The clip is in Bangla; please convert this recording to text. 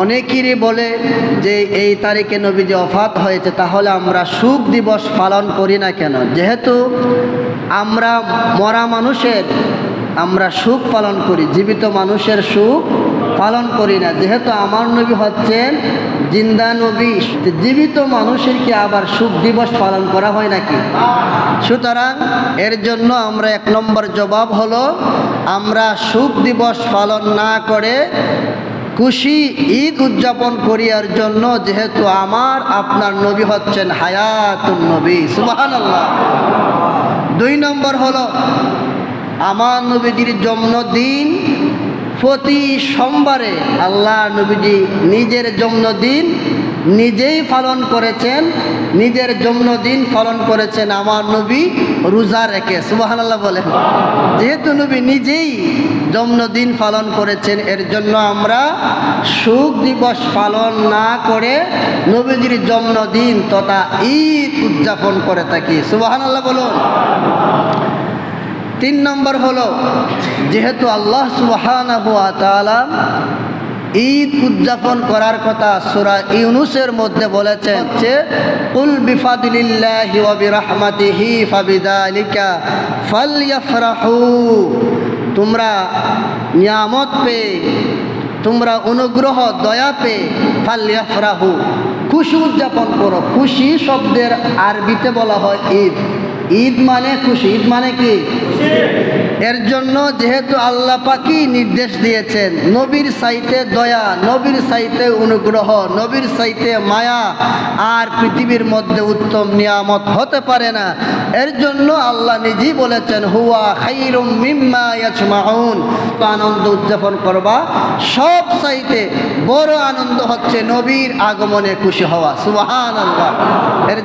অনেকেরই বলে যে এই তারিখে নবীজি অফাত হয়েছে, তাহলে আমরা সুখ দিবস পালন করি না কেন? যেহেতু আমরা মরা মানুষের, আমরা সুখ পালন করি, জীবিত মানুষের সুখ পালন করি না। যেহেতু আমার নবী হচ্ছেন জিন্দা নবী, জীবিত মানুষের কি আবার সুখ দিবস পালন করা হয় নাকি? সুতরাং এর জন্য আমরা এক নম্বর জবাব হলো, আমরা সুখ দিবস পালন না করে খুশি ঈদ উদযাপন করিয়ার জন্য যেহেতু আমার, আপনার নবী হচ্ছেন হায়াতুন নবী সুবাহান আল্লাহ দুই নম্বর হলো, আমার নবীজির জন্মদিন প্রতি সোমবারে আল্লাহ নবীজি নিজের জন্মদিন নিজেই পালন করেছেন, নিজের জন্মদিন পালন করেছেন আমার নবী রোজা রেখে সুবাহান আল্লাহ বলেন। যেহেতু নবী নিজেই জন্মদিন পালন করেছেন, এর জন্য আমরা সুখ দিবস পালন না করে নবীজির জন্মদিন তথা ঈদ উদযাপন করে থাকি। সুবাহান আল্লাহ বলুন। তিন নম্বর হলো, যেহেতু আল্লাহ সুবহানাহু ওয়া ঈদ উদযাপন করার কথা সুরা ইউনুসের মধ্যে বলেছেন যে, কুল বিফাদিলিল্লাহি ওয়া বিরহমাতিহি ফাবিযালিকা ফালইফরাহু তোমরা নিয়ামত পেয়ে, তোমরা অনুগ্রহ, দয়া পেয়ে ফাল্লিয়াফরাহু খুশি উদযাপন করো। খুশি শব্দের আরবিতে বলা হয় ঈদ। ঈদ মানে খুশি, ঈদ মানে কি? এর জন্য যেহেতু আল্লাহ পাকি নির্দেশ দিয়েছেন, নবীর সাইতে দয়া, নবীর সাইতে অনুগ্রহ, নবীর সাইতে মায়া, আর পৃথিবীর মধ্যে উত্তম নিয়ামত হতে পারে না। এর জন্য আল্লাহ নিজেই বলেছেন, হুয়া খাইরুম মিম্মা ইয়াজমাউন। তো আনন্দ উদযাপন করবা। সব সাইতে বড় আনন্দ হচ্ছে নবীর আগমনে খুশি হওয়া। সুবহানাল্লাহ। এর